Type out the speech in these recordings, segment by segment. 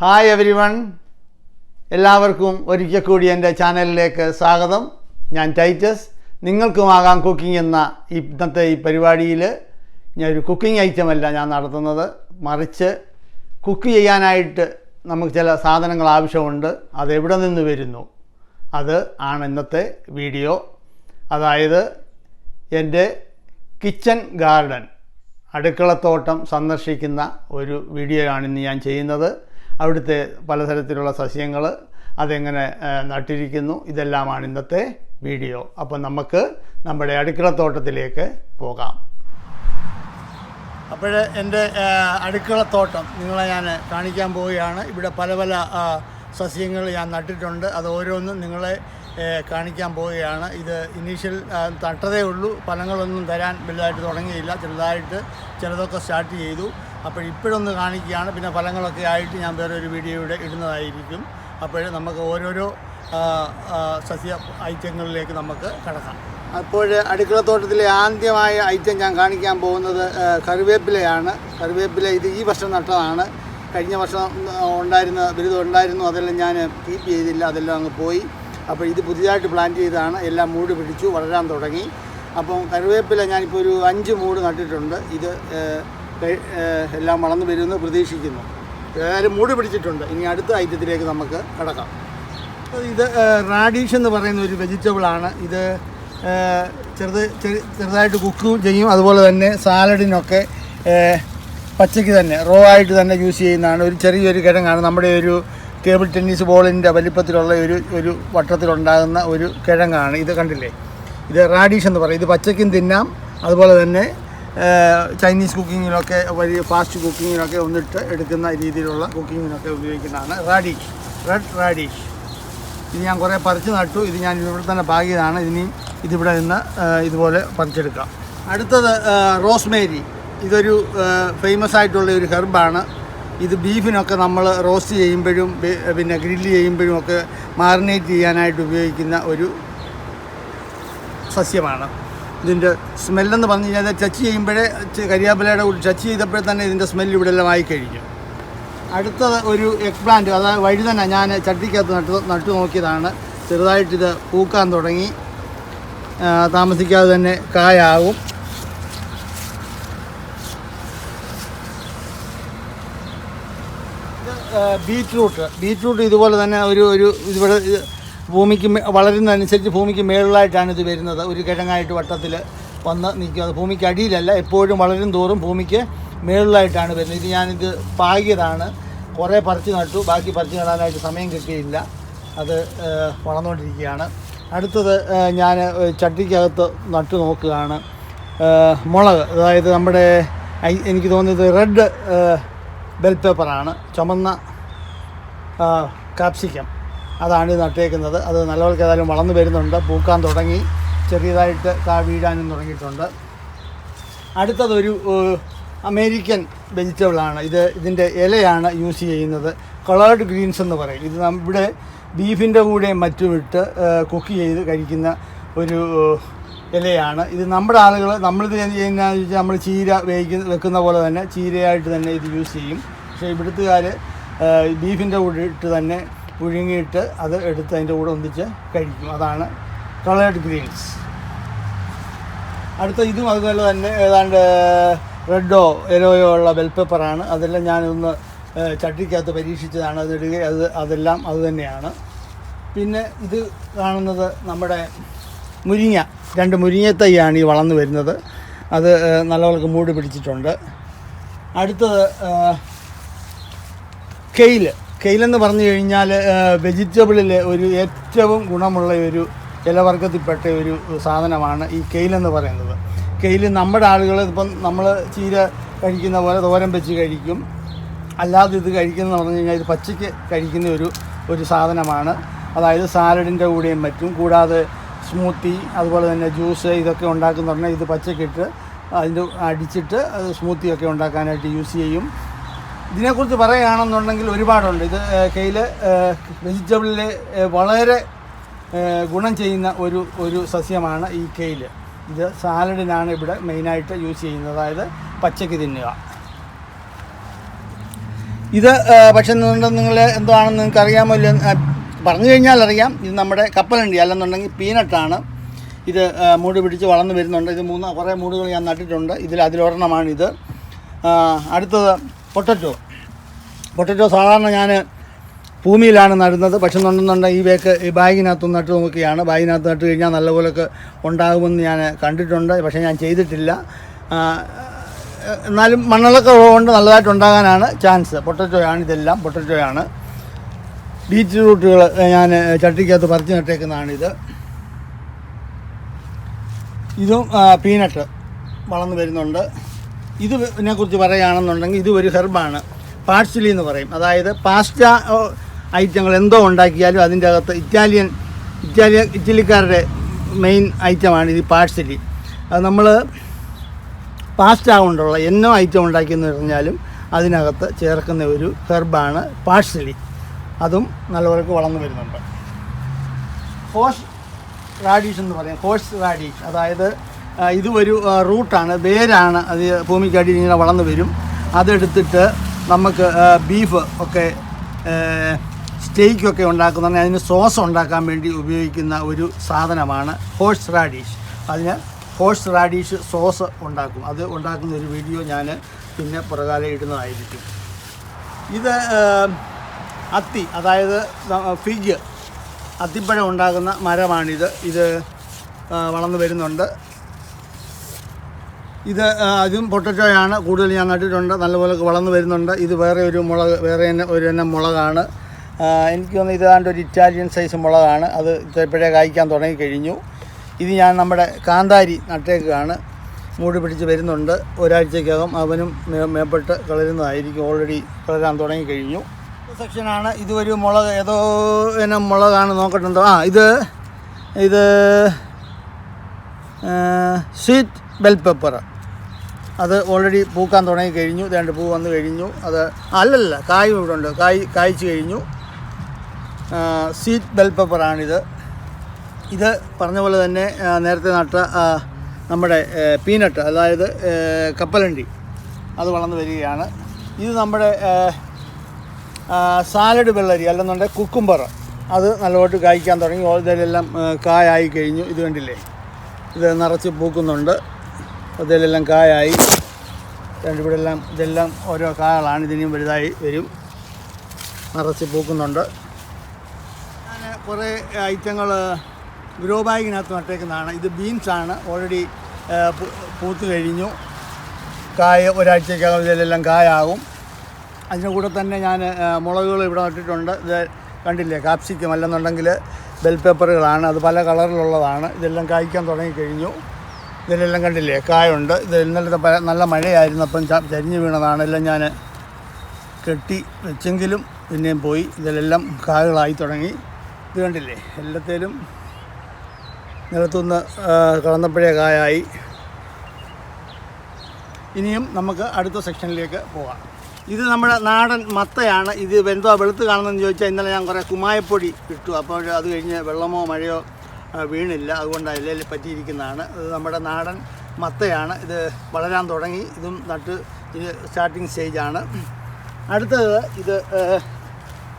Hi every one എല്ലാവർക്കും ഒരിക്കൽ കൂടി എന്റെ ചാനലിലേക്ക് സ്വാഗതം. ഞാൻ ടൈറ്റസ്. നിങ്ങൾക്കുമാകാം കുക്കിംഗ് എന്ന ഇന്നത്തെ ഈ പരിപാടിയിൽ ഞാൻ ഒരു കുക്കിംഗ് അല്ല ഞാൻ നടത്തുന്നത്. മറിച്ച് കുക്ക് ചെയ്യാനായിട്ട് നമുക്ക് ചില സാധനങ്ങൾ ആവശ്യമുണ്ട്. അത് എവിടെ നിന്ന് വരുന്നു? അത് ആണ് ഇന്നത്തെ വീഡിയോ. അതായത് എന്റെ കിച്ചൺ ഗാർഡൻ അടുക്കളത്തോട്ടം സന്ദർശിക്കുന്ന ഒരു വീഡിയോ ആണ് ഇന്ന് ഞാൻ ചെയ്യുന്നത്. അവിടുത്തെ പലതരത്തിലുള്ള സസ്യങ്ങൾ അതെങ്ങനെ നട്ടിരിക്കുന്നു ഇതെല്ലാമാണ് ഇന്നത്തെ വീഡിയോ. അപ്പോൾ നമുക്ക് നമ്മുടെ അടുക്കളത്തോട്ടത്തിലേക്ക് പോകാം. അപ്പോൾ എന്റെ അടുക്കളത്തോട്ടം നിങ്ങളെ ഞാൻ കാണിക്കാൻ പോവുകയാണ്. ഇവിടെ പല പല സസ്യങ്ങൾ ഞാൻ നട്ടിട്ടുണ്ട്. അത് ഓരോന്നും നിങ്ങളെ കാണിക്കാൻ പോവുകയാണ്. ഇത് ഇനീഷ്യൽ നട്ടതേ ഉള്ളൂ. ഫലങ്ങളൊന്നും തരാൻ വലുതായിട്ട് തുടങ്ങിയില്ല. ചെറുതായിട്ട് ചിലതൊക്കെ സ്റ്റാർട്ട് ചെയ്തു. അപ്പോൾ ഇപ്പോഴൊന്ന് കാണിക്കുകയാണ്. പിന്നെ ഫലങ്ങളൊക്കെ ആയിട്ട് ഞാൻ വേറെ ഒരു വീഡിയോയുടെ ഇടുന്നതായിരിക്കും. അപ്പോൾ നമുക്ക് ഓരോരോ സസ്യ ഐറ്റങ്ങളിലേക്ക് നമുക്ക് കടക്കാം. അപ്പോൾ അടുക്കളത്തോട്ടത്തിലെ ആദ്യമായ ഐറ്റം ഞാൻ കാണിക്കാൻ പോകുന്നത് കറിവേപ്പിലയാണ്. കറിവേപ്പില ഇത് ഈ വർഷം നട്ടതാണ്. കഴിഞ്ഞ വർഷം ഉണ്ടായിരുന്ന ബിരുദം ഉണ്ടായിരുന്നു. അതെല്ലാം ഞാൻ കീപ്പ് ചെയ്തില്ല. അതെല്ലാം അങ്ങ് പോയി. അപ്പോൾ ഇത് പുതിയതായിട്ട് പ്ലാൻ ചെയ്താണ് എല്ലാം മൂട് പിടിച്ചു വളരാൻ തുടങ്ങി. അപ്പം കറിവേപ്പില ഞാനിപ്പോൾ ഒരു അഞ്ച് മൂട് നട്ടിട്ടുണ്ട്. ഇത് എല്ലാം വളർന്നു വരുമെന്ന് പ്രതീക്ഷിക്കുന്നു. ഏതായാലും മൂടി പിടിച്ചിട്ടുണ്ട്. ഇനി അടുത്ത ഐറ്റത്തിലേക്ക് നമുക്ക് കടക്കാം. ഇത് റാഡീഷ് എന്ന് പറയുന്ന ഒരു വെജിറ്റബിളാണ് ഇത് ചെറുത് ചെറുതായിട്ട് കുക്ക് ചെയ്യും. അതുപോലെ തന്നെ സാലഡിനൊക്കെ പച്ചയ്ക്ക് തന്നെ റോ ആയിട്ട് തന്നെ യൂസ് ചെയ്യുന്നതാണ്. ഒരു ചെറിയൊരു കിഴങ്ങാണ്. നമ്മുടെ ഒരു ടേബിൾ ടെന്നീസ് ബോളിന്റെ വലിപ്പത്തിലുള്ള ഒരു ഒരു വട്ടത്തിലുണ്ടാകുന്ന ഒരു കിഴങ്ങാണ്. ഇത് കണ്ടില്ലേ? ഇത് റാഡീഷ് എന്ന് പറയും. ഇത് പച്ചയ്ക്കും തിന്നാം. അതുപോലെ തന്നെ ചൈനീസ് കുക്കിങ്ങിലൊക്കെ വലിയ ഫാസ്റ്റ് കുക്കിങ്ങിനൊക്കെ ഒന്നിട്ട് എടുക്കുന്ന രീതിയിലുള്ള കുക്കിങ്ങിനൊക്കെ ഉപയോഗിക്കുന്നതാണ് റാഡിഷ് റെഡ് റാഡിഷ് ഇത് ഞാൻ കുറേ പറിച്ച് നട്ടു. ഇത് ഞാൻ ഇവിടെ തന്നെ പാകിയതാണ്. ഇനി ഇതിവിടെ നിന്ന് ഇതുപോലെ പറിച്ചെടുക്കാം. അടുത്തത് റോസ്മേരി ഇതൊരു ഫേമസ് ആയിട്ടുള്ള ഒരു ഹെർബാണ്. ഇത് ബീഫിനൊക്കെ നമ്മൾ റോസ്റ്റ് ചെയ്യുമ്പോഴും പിന്നെ ഗ്രില്ല് ചെയ്യുമ്പോഴും ഒക്കെ മാറിനേറ്റ് ചെയ്യാനായിട്ട് ഉപയോഗിക്കുന്ന ഒരു സസ്യമാണ്. ഇതിന്റെ സ്മെല്ലെന്ന് പറഞ്ഞു കഴിഞ്ഞാൽ ടച്ച് ചെയ്യുമ്പോഴേ കരിയാപ്പിലയുടെ കൂടി ടച്ച് ചെയ്തപ്പോഴേ തന്നെ ഇതിന്റെ സ്മെല്ല് ഇവിടെ എല്ലാം ആയിക്കഴിഞ്ഞു അടുത്തത് ഒരു എഗ് പ്ലാന്റ് അതായത് തന്നെ ഞാൻ ചട്ടിക്കകത്ത് നട്ട് നട്ടു നോക്കിയതാണ്. ചെറുതായിട്ടിത് പൂക്കാൻ തുടങ്ങി. താമസിക്കാതെ തന്നെ കായാവും. ബീറ്റ്റൂട്ട്. ബീറ്റ്റൂട്ട് ഇതുപോലെ തന്നെ ഒരു ഒരു ഇവിടെ ഭൂമിക്ക് വളരുന്നതനുസരിച്ച് ഭൂമിക്ക് മേളിലായിട്ടാണ് ഇത് വരുന്നത്. ഒരു കിഴങ്ങായിട്ട് വട്ടത്തിൽ വന്ന് നിൽക്കും. അത് ഭൂമിക്ക് അടിയിലല്ല എപ്പോഴും വളരും തോറും ഭൂമിക്ക് മേളിലായിട്ടാണ് വരുന്നത്. ഇത് ഞാനിത് പാകിയതാണ്. കുറേ പറിച്ച് നട്ടു. ബാക്കി പറിച്ച് നടാനായിട്ട് സമയം കിട്ടിയില്ല. അത് വളർന്നുകൊണ്ടിരിക്കുകയാണ് അടുത്തത് ഞാൻ ചട്ടിക്കകത്ത് നട്ടു നോക്കുകയാണ്. മുളക്. അതായത് നമ്മുടെ എനിക്ക് തോന്നിയത് റെഡ് ബെൽ പേപ്പറാണ് ചുമന്ന കാപ്സിക്കം. അതാണ് ഇത് നട്ടേക്കുന്നത്. അത് നല്ലപോലെ ഏതായാലും വളർന്നു വരുന്നുണ്ട്. പൂക്കാൻ തുടങ്ങി. ചെറിയതായിട്ട് താ വീഴാനും തുടങ്ങിയിട്ടുണ്ട്. അടുത്തതൊരു അമേരിക്കൻ വെജിറ്റബിളാണ്. ഇത് ഇതിന്റെ ഇലയാണ് യൂസ് ചെയ്യുന്നത്. കളേർഡ് ഗ്രീൻസ് എന്ന് പറയും. ഇത് നമ്മുടെ ബീഫിന്റെ കൂടെ മറ്റും ഇട്ട് കുക്ക് ചെയ്ത് കഴിക്കുന്ന ഒരു ഇലയാണ്. ഇത് നമ്മുടെ ആളുകൾ നമ്മളിത് ചെയ്യുന്ന വെച്ചാൽ നമ്മൾ ചീര വേവിക്കുന്ന വെക്കുന്ന പോലെ തന്നെ ചീരയായിട്ട് തന്നെ ഇത് യൂസ് ചെയ്യും. പക്ഷേ ഇവിടുത്തുകാർ ബീഫിന്റെ കൂടെ ഇട്ട് തന്നെ പുഴുങ്ങിയിട്ട് അത് എടുത്ത് അതിന്റെ കൂടെ ഒന്നിച്ച് കഴിക്കും. അതാണ് കളേർഡ് ഗ്രീൻസ് അടുത്ത ഇതും അതുപോലെ തന്നെ ഏതാണ്ട് റെഡോ യെലോയോ ഉള്ള ബെൽ പേപ്പറാണ് അതെല്ലാം ഞാനൊന്ന് ചട്ടിക്കകത്ത് പരീക്ഷിച്ചതാണ്. അതിടുക അത് അതെല്ലാം അതുതന്നെയാണ് പിന്നെ ഇത് കാണുന്നത് നമ്മുടെ മുരിങ്ങ. രണ്ട് മുരിങ്ങ തൈയാണ് ഈ വളർന്നു വരുന്നത്. അത് നല്ലവർക്ക് മൂടി പിടിച്ചിട്ടുണ്ട്. അടുത്തത് കെയിൽ. കെയിലെന്ന് പറഞ്ഞു കഴിഞ്ഞാൽ വെജിറ്റബിളിൽ ഒരു ഏറ്റവും ഗുണമുള്ള ഒരു ഇലവർഗത്തിൽപ്പെട്ട ഒരു സാധനമാണ് ഈ കെയിലെന്ന് പറയുന്നത്. കെയിൽ നമ്മുടെ ആളുകൾ ഇപ്പം നമ്മൾ ചീര കഴിക്കുന്ന പോലെ തോരൻ വെച്ച് കഴിക്കും. അല്ലാതെ ഇത് കഴിക്കുന്ന പറഞ്ഞു കഴിഞ്ഞാൽ ഇത് പച്ചയ്ക്ക് കഴിക്കുന്ന ഒരു ഒരു സാധനമാണ്. അതായത് സാലഡിന്റെ കൂടെയും മറ്റും കൂടാതെ സ്മൂത്തി അതുപോലെ തന്നെ ജ്യൂസ് ഇതൊക്കെ ഉണ്ടാക്കുന്ന പറഞ്ഞാൽ ഇത് പച്ചക്കിട്ട് അതിന്റെ അടിച്ചിട്ട് സ്മൂത്തി ഒക്കെ ഉണ്ടാക്കാനായിട്ട് യൂസ് ചെയ്യും. ഇതിനെക്കുറിച്ച് പറയുകയാണെന്നുണ്ടെങ്കിൽ ഒരുപാടുണ്ട്. ഇത് കയ്യിൽ വെജിറ്റബിളിൽ വളരെ ഗുണം ചെയ്യുന്ന ഒരു ഒരു സസ്യമാണ് ഈ കെയിൽ ഇത് സാലഡിനാണ് ഇവിടെ മെയിനായിട്ട് യൂസ് ചെയ്യുന്നത്. അതായത് പച്ചക്ക് തിന്നുക. ഇത് പക്ഷെ നിങ്ങൾ എന്താണെന്ന് നിങ്ങൾക്ക് അറിയാമോ ഇല്ല പറഞ്ഞു കഴിഞ്ഞാൽ അറിയാം. ഇത് നമ്മുടെ കപ്പലണ്ടി അല്ലെന്നുണ്ടെങ്കിൽ പീനട്ടാണ്. ഇത് മൂട് പിടിച്ച് വളർന്നു വരുന്നുണ്ട്. ഇത് മൂന്ന് കുറേ മൂടുകൾ ഞാൻ നട്ടിട്ടുണ്ട്. ഇതിൽ അതിലൊരെണ്ണമാണിത്. അടുത്തത് പൊട്ടറ്റോ. പൊട്ടറ്റോ സാധാരണ ഞാൻ ഭൂമിയിലാണ് നടുന്നത്. പക്ഷെ എന്നുണ്ടെന്നുണ്ടെങ്കിൽ ഈ വേക്ക് ഈ ബാഗിനകത്ത് നട്ട് നോക്കുകയാണ്. ബാഗിനകത്ത് നട്ട് കഴിഞ്ഞാൽ നല്ലപോലൊക്കെ ഉണ്ടാകുമെന്ന് ഞാൻ കണ്ടിട്ടുണ്ട്. പക്ഷേ ഞാൻ ചെയ്തിട്ടില്ല. എന്നാലും മണ്ണിളക്കം ഉള്ളതുകൊണ്ട് നല്ലതായിട്ട് ഉണ്ടാകാനാണ് ചാൻസ്. പൊട്ടറ്റോയാണ് ഇതെല്ലാം. പൊട്ടറ്റോയാണ്. ബീറ്റ്റൂട്ടുകൾ ഞാൻ ചട്ടിക്കകത്ത് പറിച്ച് നട്ടേക്കുന്നതാണിത്. ഇതും പീനട്ട് വളർന്നു വരുന്നുണ്ട്. ഇത് ഇതിനെക്കുറിച്ച് പറയുകയാണെന്നുണ്ടെങ്കിൽ ഇത് ഒരു ഹെർബാണ്. പാഴ്സലി എന്ന് പറയും. അതായത് പാസ്റ്റ ഐറ്റങ്ങൾ എന്തോ ഉണ്ടാക്കിയാലും അതിന്റെ അകത്ത് ഇറ്റാലിയൻ ഇറ്റാലിയൻ ഇറ്റലിക്കാരുടെ മെയിൻ ഐറ്റമാണ് ഇത് പാഴ്സലി അത് നമ്മൾ പാസ്റ്റ കൊണ്ടുള്ള എന്നോ ഐറ്റം ഉണ്ടാക്കിയെന്ന് പറഞ്ഞാലും അതിനകത്ത് ചേർക്കുന്ന ഒരു ഹെർബാണ് പാഴ്സലി അതും നല്ലവർക്ക് വളർന്നു വരുന്നുണ്ട്. ഹോസ് റാഡീഷ് എന്ന് പറയും. Horse radish. അതായത് ആ, ഇത് ഒരു ആ, റൂട്ടാണ്. വേരാണ് അത് ഭൂമിക്കടി ഇങ്ങനെ വളർന്നു വരും. അതെടുത്തിട്ട് നമുക്ക് ബീഫ് ഒക്കെ സ്റ്റേക്കൊക്കെ ഉണ്ടാക്കുന്ന അതിന് സോസ് ഉണ്ടാക്കാൻ വേണ്ടി ഉപയോഗിക്കുന്ന ഒരു സാധനമാണ് ഹോഴ്സ് റാഡീഷ് അതിന് ഹോഴ്സ് റാഡീഷ് സോസ് ഉണ്ടാക്കും. അത് ഉണ്ടാക്കുന്ന ഒരു വീഡിയോ ഞാൻ പിന്നെ പുറകാലെ ഇടുന്നതായിരിക്കും. ഇത് അത്തി അതായത് ഫിഗ് അത്തിപ്പഴം ഉണ്ടാകുന്ന മരമാണിത്. ഇത് വളർന്നു വരുന്നുണ്ട്. ഇത് അതും പൊട്ടറ്റോയാണ് കൂടുതൽ ഞാൻ നട്ടിട്ടുണ്ട്. നല്ലപോലെ വളർന്നു വരുന്നുണ്ട്. ഇത് വേറെ ഒരു മുളക് വേറെ തന്നെ ഒരു തന്നെ മുളകാണ്. എനിക്ക് തോന്നുന്നു ഇത് ഏതാണ്ട് ഒരു ഇറ്റാലിയൻ സൈസ് മുളകാണ്. അത് ഇപ്പോഴേ കായ്ക്കാൻ തുടങ്ങിക്കഴിഞ്ഞു ഇത് ഞാൻ നമ്മുടെ കാന്താരി നട്ടേക്കാണ്. മൂടി പിടിച്ച് വരുന്നുണ്ട്. ഒരാഴ്ചക്കകം അവനും മേപ്പെട്ട് കളരുന്നതായിരിക്കും. ഓൾറെഡി കളരാൻ തുടങ്ങിക്കഴിഞ്ഞു സെക്ഷനാണ് ഇത് ഒരു മുളക് ഏതോ തന്നെ മുളകാണ് നോക്കട്ടുണ്ടോ ആ ഇത് ഇത് സ്വീറ്റ് ബെൽ പെപ്പർ അത് ഓൾറെഡി പൂക്കാൻ തുടങ്ങി കഴിഞ്ഞു. രണ്ട് പൂ വന്ന് കഴിഞ്ഞു. അത് അല്ലല്ല കായ് ഇവിടെ ഉണ്ട്. കായ് കായ്ച്ചു കഴിഞ്ഞു. സീറ്റ് ബെൽ പെപ്പറാണിത് ഇത് പറഞ്ഞ പോലെ തന്നെ നേരത്തെ നട്ട നമ്മുടെ പീനട്ട് അതായത് കപ്പലണ്ടി. അത് വളർന്നു വരികയാണ്. ഇത് നമ്മുടെ സാലഡ് വെള്ളരി അല്ലെന്നുണ്ടെങ്കിൽ കുക്കുംബർ അത് നല്ലതായിട്ട് കായ്ക്കാൻ തുടങ്ങി. ഇതിലെല്ലാം കായായി കഴിഞ്ഞു. ഇത് കണ്ടില്ലേ? ഇത് നിറച്ച് പൂക്കുന്നുണ്ട്. ഇതിലെല്ലാം കായായി. രണ്ട് ഇവിടെ എല്ലാം ഇതെല്ലാം ഓരോ കായകളാണ്. ഇതിനും വലുതായി വരും. നിറച്ച് പൂക്കുന്നുണ്ട്. ഞാൻ കുറേ ഐറ്റങ്ങൾ ഗ്രോ ബാഗിനകത്ത് നട്ടേക്കുന്നതാണ്. ഇത് ബീൻസാണ്. ഓൾറെഡി പൂത്ത് കഴിഞ്ഞു. കായ ഒരാഴ്ചക്കകം ഇതിലെല്ലാം കായാകും. അതിന്റെ കൂടെ തന്നെ ഞാൻ മുളകുകൾ ഇവിടെ നട്ടിട്ടുണ്ട്. ഇത് കണ്ടില്ലേ? കാപ്സിക്കം അല്ലെന്നുണ്ടെങ്കിൽ ബെൽ പേപ്പറുകളാണ്. അത് പല കളറിലുള്ളതാണ്. ഇതെല്ലാം കായ്ക്കാൻ തുടങ്ങിക്കഴിഞ്ഞു ഇതിലെല്ലാം കണ്ടില്ലേ? കായുണ്ട്. ഇത് ഇന്നലത്തെ നല്ല മഴയായിരുന്നു അപ്പം ച- ചരിഞ്ഞ് വീണതാണ്. എല്ലാം ഞാൻ കെട്ടി വെച്ചെങ്കിലും പിന്നെയും പോയി. ഇതിലെല്ലാം കായകളായി തുടങ്ങി. ഇത് കണ്ടില്ലേ? എല്ലാത്തേലും നിലത്തുനിന്ന് കടന്നപ്പോഴേ കായായി. ഇനിയും നമുക്ക് അടുത്ത സെക്ഷനിലേക്ക് പോകാം. ഇത് നമ്മുടെ നാടൻ മത്തയാണ്. ഇത് എന്തോ വെളുത്ത് കാണുന്നതെന്ന് ചോദിച്ചാൽ ഇന്നലെ ഞാൻ കുറേ കുമായപ്പൊടി ഇട്ടു. അപ്പോൾ അത് കഴിഞ്ഞ് വെള്ളമോ മഴയോ വീണില്ല. അതുകൊണ്ട് അതിൽ പറ്റിയിരിക്കുന്നതാണ്. ഇത് നമ്മുടെ നാടൻ മത്തയാണ്. ഇത് വളരാൻ തുടങ്ങി. ഇതും നട്ട് ഇത് സ്റ്റാർട്ടിങ് സ്റ്റേജാണ് അടുത്തത് ഇത്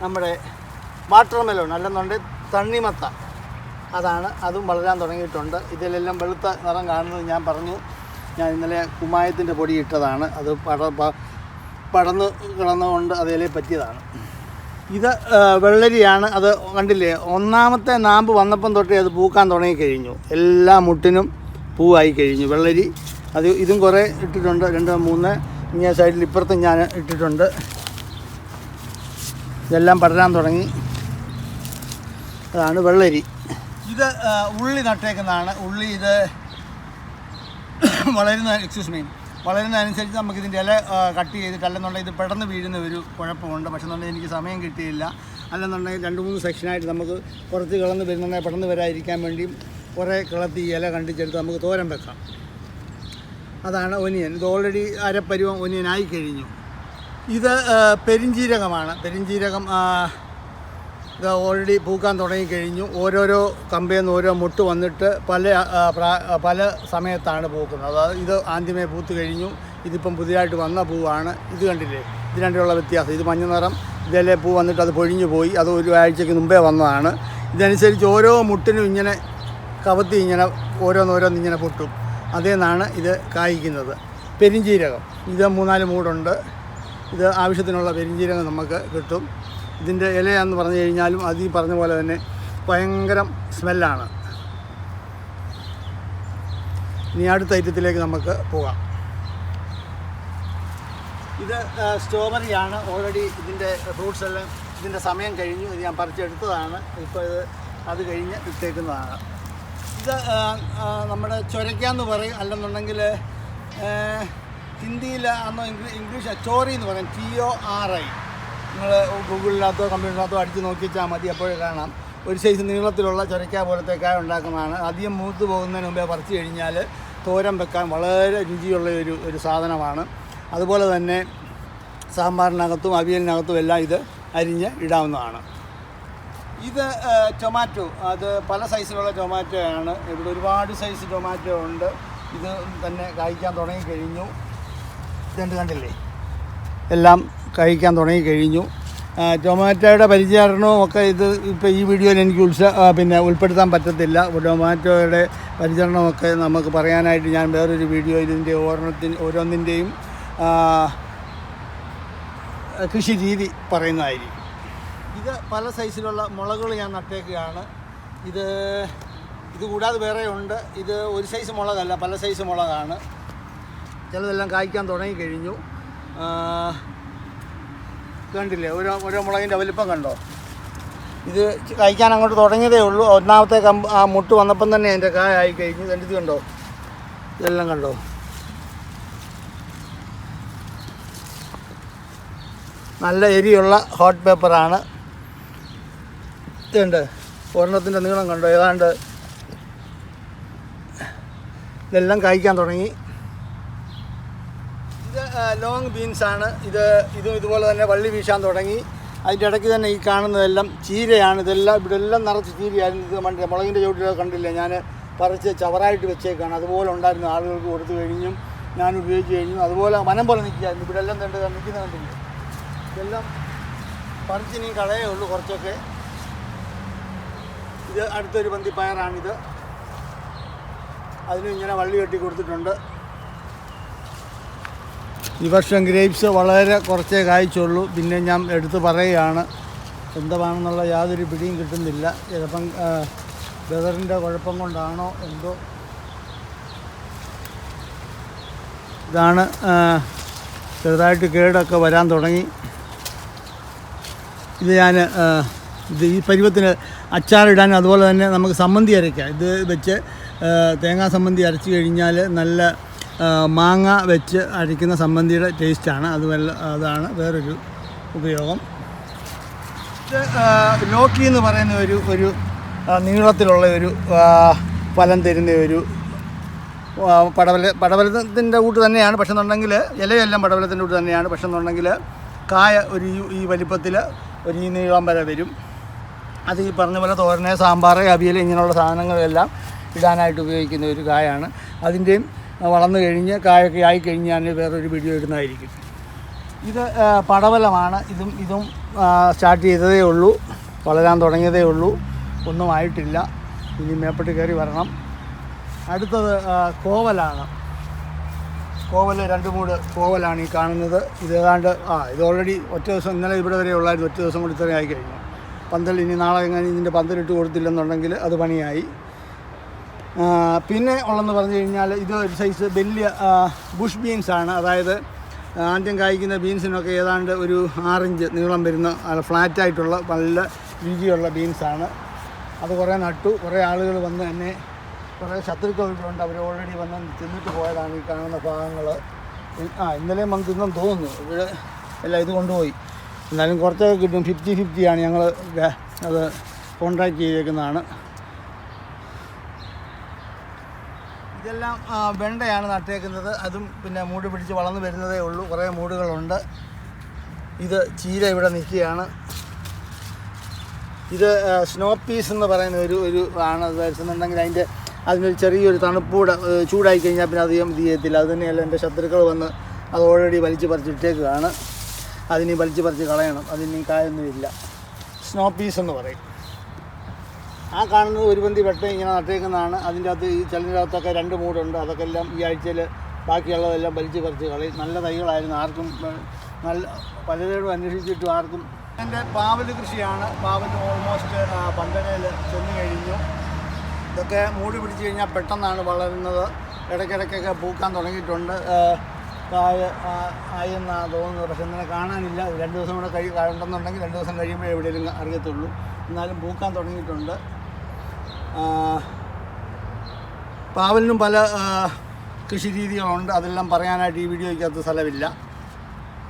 നമ്മുടെ വാട്ടർ മെലോൺ അല്ലെന്നുണ്ടെങ്കിൽ തണ്ണിമത്ത. അതാണ്. അതും വളരാൻ തുടങ്ങിയിട്ടുണ്ട്. ഇതിലെല്ലാം വെളുത്ത നിറം കാണുന്നത് ഞാൻ പറഞ്ഞു. ഞാൻ ഇന്നലെ കുമ്മായത്തിന്റെ പൊടി ഇട്ടതാണ്. അത് പട പടന്ന് കിടന്നുകൊണ്ട് അതിലെ പറ്റിയതാണ്. ഇത് വെള്ളരിയാണ്. അത് കണ്ടില്ലേ? ഒന്നാമത്തെ നാമ്പ് വന്നപ്പം തൊട്ടേ അത് പൂക്കാൻ തുടങ്ങിക്കഴിഞ്ഞു എല്ലാ മുട്ടിനും പൂവായി കഴിഞ്ഞു. വെള്ളരി അത് ഇതും കുറേ ഇട്ടിട്ടുണ്ട്. രണ്ട് മൂന്ന് ഇങ്ങനെ സൈഡിൽ ഇപ്പുറത്തും ഞാൻ ഇട്ടിട്ടുണ്ട്. ഇതെല്ലാം പടരാൻ തുടങ്ങി. അതാണ് വെള്ളരി. ഇത് ഉള്ളി നട്ടേക്കുന്നതാണ്. ഉള്ളി ഇത് വളരുന്ന എക്സ്ക്യൂസ് മീ വളരുന്നതനുസരിച്ച് നമുക്ക് ഇതിന്റെ ഇല കട്ട് ചെയ്തിട്ട് അല്ലെന്നുണ്ടെങ്കിൽ ഇത് പെട്ടെന്ന് വീഴുന്ന ഒരു കുഴപ്പമുണ്ട്. പക്ഷെ എന്നുണ്ടെങ്കിൽ എനിക്ക് സമയം കിട്ടിയില്ല. അല്ലെന്നുണ്ടെങ്കിൽ രണ്ട് മൂന്ന് സെക്ഷനായിട്ട് നമുക്ക് കുറച്ച് കിളന്ന് വരുന്നുണ്ടെങ്കിൽ പെട്ടെന്ന് വരാതിരിക്കാൻ വേണ്ടിയും കുറേ കിളത്തി ഇല കണ്ടിച്ചെടുത്ത് നമുക്ക് തോരൻ വെക്കാം. അതാണ് ഒനിയൻ. ഇത് ഓൾറെഡി അരപ്പരുവം ഒനിയൻ ആയി കഴിഞ്ഞു. ഇത് പെരിഞ്ചീരകമാണ്. ആ, ഇത് ഓൾറെഡി പൂക്കാൻ തുടങ്ങിക്കഴിഞ്ഞു ഓരോരോ കമ്പിയിൽ നിന്ന് ഓരോ മുട്ട് വന്നിട്ട് പല പല സമയത്താണ് പൂക്കുന്നത്. അതായത് ഇത് ആദ്യമേ പൂത്ത് കഴിഞ്ഞു. ഇതിപ്പം പുതിയതായിട്ട് വന്ന പൂവാണ്. ഇത് കണ്ടില്ലേ? ഇത് രണ്ടിലുള്ള വ്യത്യാസം. ഇത് മഞ്ഞ നിറം ഇതിലെ പൂ വന്നിട്ട് അത് പൊഴിഞ്ഞു പോയി. അത് ഒരു ആഴ്ചയ്ക്ക് മുമ്പേ വന്നതാണ്. ഇതനുസരിച്ച് ഓരോ മുട്ടിനും ഇങ്ങനെ കവത്തി ഇങ്ങനെ ഓരോന്നോരോന്ന് ഇങ്ങനെ പൊട്ടും. അതേ നിന്നാണ് ഇത് കായ്ക്കുന്നത്. പെരിഞ്ചീരകം. ഇത് മൂന്നാൽ മൂടുണ്ട്. ഇത് ആവശ്യത്തിനുള്ള പെരിഞ്ചീരകം നമുക്ക് കിട്ടും. ഇതിന്റെ ഇലയാന്ന് പറഞ്ഞു കഴിഞ്ഞാലും അത് ഈ പറഞ്ഞ പോലെ തന്നെ ഭയങ്കരം സ്മെല്ലാണ്. ഇനി അടുത്ത ഐറ്റത്തിലേക്ക് നമുക്ക് പോകാം. ഇത് സ്ട്രോബെറിയാണ് ഓൾറെഡി ഇതിന്റെ ഫ്രൂട്ട്സ് എല്ലാം ഇതിന്റെ സമയം കഴിഞ്ഞു. ഇത് ഞാൻ പറിച്ചെടുത്തതാണ്. ഇപ്പോൾ ഇത് അത് കഴിഞ്ഞ് ഇട്ടേക്കുന്നതാണ്. ഇത് നമ്മുടെ ചൊരയ്ക്കാന്ന് പറയും. അല്ലെന്നുണ്ടെങ്കിൽ ഹിന്ദിയിൽ അന്നോ ഇംഗ്ലീഷ് ചോറി എന്ന് പറയും. ടി ഒ ആർ ഐ നിങ്ങൾ ഗൂഗിളിനകത്തോ കമ്പ്യൂട്ടറിനകത്തോ അടിച്ച് നോക്കിച്ചാൽ മതി അപ്പോഴേ കാണാം. ഒരു സൈസ് നീളത്തിലുള്ള ചുരയ്ക്ക പോലത്തെ കായ ഉണ്ടാക്കുന്നതാണ്. അധികം മൂത്ത് പോകുന്നതിന് മുമ്പേ പറിച്ചു കഴിഞ്ഞാൽ തോരൻ വെക്കാൻ വളരെ രുചിയുള്ള ഒരു ഒരു സാധനമാണ്. അതുപോലെ തന്നെ സാമ്പാറിനകത്തും അവിയലിനകത്തും എല്ലാം ഇത് അരിഞ്ഞ് ഇടാവുന്നതാണ്. ഇത് ടൊമാറ്റോ അത് പല സൈസിലുള്ള ടൊമാറ്റോ ആണ്. ഇവിടെ ഒരുപാട് സൈസ് ടൊമാറ്റോ ഉണ്ട്. ഇത് തന്നെ കായ്ക്കാൻ തുടങ്ങി കഴിഞ്ഞു. ഇതുണ്ട് കണ്ടില്ലേ? എല്ലാം കഴിക്കാൻ തുടങ്ങി കഴിഞ്ഞു. ടൊമാറ്റോയുടെ പരിചരണവും ഒക്കെ ഇത് ഇപ്പോൾ ഈ വീഡിയോയിൽ എനിക്ക് ഉത്സ പിന്നെ ഉൾപ്പെടുത്താൻ പറ്റത്തില്ല. ടൊമാറ്റോയുടെ പരിചരണമൊക്കെ നമുക്ക് പറയാനായിട്ട് ഞാൻ വേറൊരു വീഡിയോ ഇതിന്റെ ഓരോണത്തിന് ഓരോന്നിന്റെയും കൃഷി രീതി പറയുന്നതായിരിക്കും. ഇത് പല സൈസിലുള്ള മുളകൾ ഞാൻ നട്ടേക്കുകയാണ്. ഇത് ഇത് കൂടാതെ വേറെ ഉണ്ട്. ഇത് ഒരു സൈസ് മുളകല്ല പല സൈസ് മുളകാണ്. ചിലതെല്ലാം കായ്ക്കാൻ തുടങ്ങി കഴിഞ്ഞു. കണ്ടില്ലേ? ഓരോ ഓരോ മുളകിന്റെ വലിപ്പം കണ്ടോ? ഇത് കഴിക്കാൻ അങ്ങോട്ട് തുടങ്ങിയതേ ഉള്ളൂ. ഒന്നാമത്തെ കമ്പ് ആ മുട്ട് വന്നപ്പം തന്നെ അതിന്റെ കായായി കഴിഞ്ഞു. കണ്ടിത് കണ്ടോ? ഇതെല്ലാം കണ്ടോ? നല്ല എരിയുള്ള ഹോട്ട് പേപ്പറാണ് ഇതുണ്ട്. ഒരെണ്ണത്തിന്റെ നീളം കണ്ടോ? ഏതാണ്ട് ഇതെല്ലാം കഴിക്കാൻ തുടങ്ങി. ലോങ് ബീൻസാണ് ഇത് ഇതും ഇതുപോലെ തന്നെ വള്ളി വീശാൻ തുടങ്ങി. അതിന്റെ ഇടയ്ക്ക് തന്നെ ഈ കാണുന്നതെല്ലാം ചീരയാണ്. ഇതെല്ലാം ഇവിടെ എല്ലാം നിറച്ച് ചീരയായിരുന്നു. ഇത് മണ്ട മുളകിന്റെ ചുവട്ടിലൊക്കെ കണ്ടില്ല? ഞാൻ പറിച്ച് ചവറായിട്ട് വെച്ചേക്കാണ്. അതുപോലെ ഉണ്ടായിരുന്നു ആളുകൾക്ക് കൊടുത്തു കഴിഞ്ഞും ഞാൻ ഉപയോഗിച്ച് കഴിഞ്ഞു. അതുപോലെ വനം പോലെ നിൽക്കുകയായിരുന്നു. ഇവിടെ എല്ലാം കണ്ട് നിൽക്കുന്ന കണ്ടില്ല? ഇതെല്ലാം പറിച്ച് ഇനി കളയേ ഉള്ളൂ കുറച്ചൊക്കെ. ഇത് അടുത്തൊരു പന്തി പയറാണിത് അതിനും ഇങ്ങനെ വള്ളി കെട്ടി കൊടുത്തിട്ടുണ്ട്. ഈ വർഷം ഗ്രേപ്സ് വളരെ കുറച്ചേ കായ്ച്ചുള്ളൂ. പിന്നെ ഞാൻ എടുത്ത് പറയുകയാണ് എന്തുവാണെന്നുള്ള യാതൊരു പിടിയും കിട്ടുന്നില്ല. ചിലപ്പം വെതറിന്റെ കുഴപ്പം കൊണ്ടാണോ എന്തോ. ഇതാണ് ചെറുതായിട്ട് കേടൊക്കെ വരാൻ തുടങ്ങി. ഇത് ഞാൻ ഇത് ഈ പരുവത്തിന് അച്ചാറിടാൻ അതുപോലെ തന്നെ നമുക്ക് സമ്മന്തി അരയ്ക്കാം. ഇത് വെച്ച് തേങ്ങാ സമ്മന്തി അരച്ച് കഴിഞ്ഞാൽ നല്ല മാങ്ങ വെച്ച് അഴിക്കുന്ന സമ്മന്തിയുടെ ടേസ്റ്റാണ്. അത് വല്ല അതാണ് വേറൊരു ഉപയോഗം. ലോക്കി എന്ന് പറയുന്ന ഒരു ഒരു നീളത്തിലുള്ള ഒരു ഫലം തരുന്ന ഒരു പടവല പടവലത്തിന്റെ കൂട്ട് തന്നെയാണ്. പക്ഷെ എന്നുണ്ടെങ്കിൽ ഇലയെല്ലാം പടവലത്തിന്റെ കൂട്ട് തന്നെയാണ്. പക്ഷെ എന്നുണ്ടെങ്കിൽ കായ ഒരു ഈ വലിപ്പത്തിൽ ഒരു ഈ നീളം വരെ വരും. അത് ഈ പറഞ്ഞ പോലെ തോരനെ സാമ്പാർ അവിയൽ ഇങ്ങനെയുള്ള സാധനങ്ങളെല്ലാം ഇടാനായിട്ട് ഉപയോഗിക്കുന്ന ഒരു കായാണ്. അതിന്റെയും വളർന്നു കഴിഞ്ഞ് കായൊക്കെ ആയി കഴിഞ്ഞ് വേറൊരു വീഡിയോ ഇടുന്നതായിരിക്കും. ഇത് പടവലമാണ്. ഇതും ഇതും സ്റ്റാർട്ട് ചെയ്തതേ ഉള്ളൂ. വളരാൻ തുടങ്ങിയതേ ഉള്ളൂ. ഒന്നും ആയിട്ടില്ല. ഇനി മേപ്പെട്ട് കയറി വരണം. അടുത്തത് കോവലാണ്. കോവൽ രണ്ട് മൂട് കോവലാണ് ഈ കാണുന്നത്. ഇത് ഏതാണ്ട് ആ ഇത് ഓൾറെഡി ഒറ്റ ദിവസം ഇന്നലെ ഇവിടെ വരെ ഉള്ളായിരുന്നു ഒറ്റ ദിവസം കൂടി ഇത്രയും ആയി കഴിഞ്ഞു. പന്തൽ ഇനി നാളെ എങ്ങനെ ഇതിന്റെ പന്തലിട്ട് കൊടുത്തില്ലെന്നുണ്ടെങ്കിൽ അത് പണിയായി. പിന്നെ ഉള്ളതെന്ന് പറഞ്ഞു കഴിഞ്ഞാൽ ഇത് ഒരു സൈസ് വലിയ ബുഷ് ബീൻസ് ആണ്. അതായത് ആദ്യം കായ്ക്കുന്ന ബീൻസിനൊക്കെ ഏതാണ്ട് ഒരു ആറിഞ്ച് നീളം വരുന്ന ഫ്ലാറ്റായിട്ടുള്ള നല്ല രുചിയുള്ള ബീൻസാണ് അത് കുറേ നട്ടു. കുറേ ആളുകൾ വന്ന് എന്നെ കുറേ ശത്രുക്കളുണ്ട് അവർ ഓൾറെഡി വന്ന് തിന്നിട്ട് പോയതാണ് ഈ കാണുന്ന ഭാഗങ്ങൾ ആ ഇന്നലെ നമുക്ക് ഇന്നും തോന്നുന്നു. ഇവിടെ എല്ലാം ഇത് കൊണ്ടുപോയി. എന്നാലും കുറച്ചൊക്കെ കിട്ടും. ഫിഫ്റ്റി ഫിഫ്റ്റിയാണ് ഞങ്ങൾ അത് കോൺട്രാക്ട് ചെയ്തേക്കുന്നതാണ്. ഇതെല്ലാം വെണ്ടയാണ് നട്ടേക്കുന്നത്. അതും പിന്നെ മൂട് പിടിച്ച് വളർന്നു വരുന്നതേ ഉള്ളൂ. കുറേ മൂടുകളുണ്ട്. ഇത് ചീര ഇവിടെ നിൽക്കുകയാണ്. ഇത് സ്നോ പീസ് എന്ന് പറയുന്ന ഒരു ഒരു ആണ് അത് വരുന്നുണ്ടെങ്കിൽ അതിന്റെ അതിനൊരു ചെറിയൊരു തണുപ്പൂടെ ചൂടായി കഴിഞ്ഞാൽ പിന്നെ അധികം ഇത് ചെയ്യത്തില്ല. അത് തന്നെയല്ല എന്റെ ശത്രുക്കൾ വന്ന് അത് ഓൾറെഡി വലിച്ചു പറിച്ചിട്ടേക്കുകയാണ് അതിനി വലിച്ചു പറിച്ച് കളയണം. അതിനി കായൊന്നുമില്ല. സ്നോ പീസ് എന്ന് പറയും. ആ കാണുന്നത് ഒരു പന്തി വെട്ടം ഇങ്ങനെ നട്ടേക്കുന്നതാണ്. അതിന്റെ അകത്ത് ഈ ചിലതിനകത്തൊക്കെ രണ്ട് മൂടുണ്ട്. അതൊക്കെ എല്ലാം ഈ ആഴ്ചയിൽ ബാക്കിയുള്ളതെല്ലാം വലിച്ച് പറിച്ച് കളയും. നല്ല തൈകളായിരുന്നു. ആർക്കും നല്ല പലരോടും അന്വേഷിച്ചിട്ടും ആർക്കും. എന്റെ പാവൽ കൃഷിയാണ്. പാവൽ ഓൾമോസ്റ്റ് പന്തനയിൽ ചെന്ന് കഴിഞ്ഞു. ഇതൊക്കെ മൂടി പിടിച്ച് കഴിഞ്ഞാൽ പെട്ടെന്നാണ് വളരുന്നത്. ഇടയ്ക്കിടയ്ക്കൊക്കെ പൂക്കാൻ തുടങ്ങിയിട്ടുണ്ട്. കായ ആ, തോന്നുന്നു പക്ഷെ ഇന്നലെ കാണാനില്ല. രണ്ട് ദിവസം കൂടെ കഴി ഉണ്ടെന്നുണ്ടെങ്കിൽ രണ്ട് ദിവസം കഴിയുമ്പോൾ എവിടെയെങ്കിലും അറിയത്തുള്ളൂ. എന്നാലും പൂക്കാൻ തുടങ്ങിയിട്ടുണ്ട്. പാവലിനും പല കൃഷി രീതികളുണ്ട് അതെല്ലാം പറയാനായിട്ട് ഈ വീഡിയോയ്ക്കകത്ത് സ്ഥലമില്ല.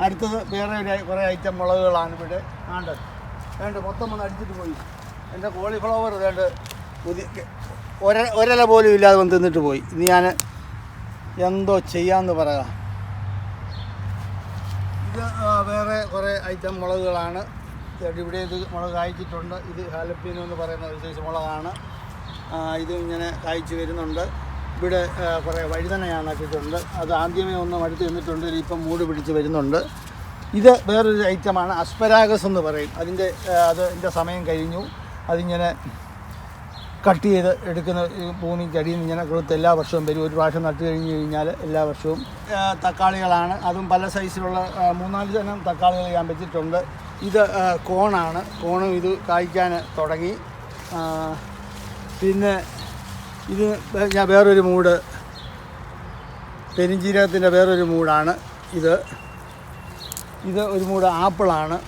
അടുത്തത് വേറെ ഒരു കുറേ ഐറ്റം മുളകുകളാണ് ഇവിടെ. ആണ്ട് വേണ്ട മൊത്തം ഒന്ന് അടിച്ചിട്ട് പോയി. എന്റെ കോളിഫ്ലവർ വേണ്ട പുതിയ ഒര ഒരല പോലും ഇല്ലാതെ വന്ന് തിന്നിട്ട് പോയി. ഇനി ഞാൻ എന്തോ ചെയ്യാമെന്ന് പറയാം. ഇത് വേറെ കുറേ ഐറ്റം മുളകുകളാണ്. ഇവിടെ ഇത് മുളക് കായ്ച്ചിട്ടുണ്ട്. ഇത് ഹാലപ്പീനോ എന്ന് പറയുന്ന വിശേഷ മുളകാണ്. ഇത് ഇങ്ങനെ കായ്ച്ചു വരുന്നുണ്ട്. ഇവിടെ കുറേ വഴുതനയാണ് നട്ടിട്ടുണ്ട് അത് ആദ്യമേ ഒന്ന് മടുത്ത് നിന്നിട്ടുണ്ട്. ഇപ്പം മൂട് പിടിച്ച് വരുന്നുണ്ട്. ഇത് വേറൊരു ഐറ്റമാണ്. അസ്പരാഗസ് എന്ന് പറയും. അതിന്റെ അതിന്റെ സമയം കഴിഞ്ഞു. അതിങ്ങനെ കട്ട് ചെയ്ത് എടുക്കുന്ന ഭൂമിക്ക് അടിയിൽ നിന്ന് ഇങ്ങനെ കൊടുത്ത് എല്ലാ വർഷവും വരും. ഒരു പ്രാവശ്യം നട്ട് കഴിഞ്ഞ് കഴിഞ്ഞാൽ എല്ലാ വർഷവും തക്കാളികളാണ്. അതും പല സൈസിലുള്ള മൂന്നാൽ തരം തക്കാളികൾ ഞാൻ വെച്ചിട്ടുണ്ട്. ഇത് കോണാണ്. കോണും ഇത് കായ്ക്കാൻ തുടങ്ങി. പിന്നെ ഇത് ഞാൻ വേറൊരു മൂട്. പെരിഞ്ചീരകത്തിന്റെ വേറൊരു മൂടാണ് ഇത്. ഇത് ഒരു മൂട് ആപ്പിളാണ്.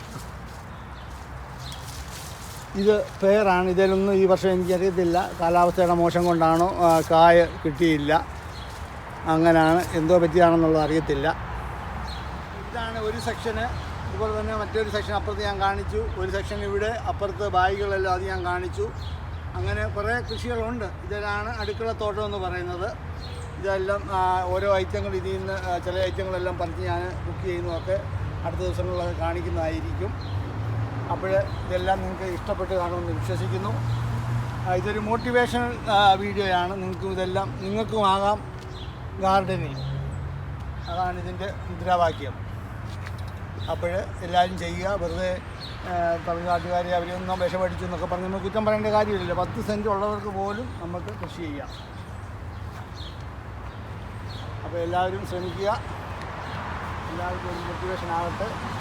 ഇത് പേറാണ് ഇതിലൊന്നും ഈ വർഷം എനിക്കറിയത്തില്ല. കാലാവസ്ഥയുടെ മോശം കൊണ്ടാണോ കായ കിട്ടിയില്ല. അങ്ങനെയാണ് എന്തോ പറ്റിയാണെന്നുള്ളത് അറിയത്തില്ല. ഇതാണ് ഒരു സെക്ഷന്. ഇതുപോലെ തന്നെ മറ്റൊരു സെക്ഷൻ അപ്പുറത്ത് ഞാൻ കാണിച്ചു. ഒരു സെക്ഷൻ ഇവിടെ അപ്പുറത്ത് ബാഗുകളെല്ലാം അത് ഞാൻ കാണിച്ചു. അങ്ങനെ കുറേ കൃഷികളുണ്ട്. ഇതിലാണ് അടുക്കളത്തോട്ടം എന്ന് പറയുന്നത്. ഇതെല്ലാം ഓരോ ഐറ്റങ്ങൾ ഇതിൽ നിന്ന് ചില ഐറ്റങ്ങളെല്ലാം പറഞ്ഞ് ഞാൻ കുക്ക് ചെയ്യുന്നതൊക്കെ അടുത്ത ദിവസങ്ങളിലൊക്കെ കാണിക്കുന്നതായിരിക്കും. അപ്പോൾ ഇതെല്ലാം നിങ്ങൾക്ക് ഇഷ്ടപ്പെട്ട് കാണുമെന്ന് വിശ്വസിക്കുന്നു. ഇതൊരു ഇതൊരു മോട്ടിവേഷണൽ വീഡിയോയാണ് നിങ്ങൾക്ക് ഇതെല്ലാം നിങ്ങൾക്കും ആകാം ഗാർഡനിങ് അതാണ് ഇതിന്റെ മുദ്രാവാക്യം. അപ്പോൾ എല്ലാവരും ചെയ്യുക. വെറുതെ ആ, തമിഴ്നാട്ടുകാരെ അവരൊന്നും വിഷമടിച്ചു എന്നൊക്കെ പറഞ്ഞ് നമ്മൾ കുറ്റം പറയേണ്ട കാര്യമില്ലല്ലോ. പത്ത് സെന്റ് ഉള്ളവർക്ക് പോലും നമുക്ക് കൃഷി ചെയ്യാം. അപ്പോൾ എല്ലാവരും ശ്രമിക്കുക. എല്ലാവർക്കും ഒരു മോട്ടിവേഷൻ ആവട്ടെ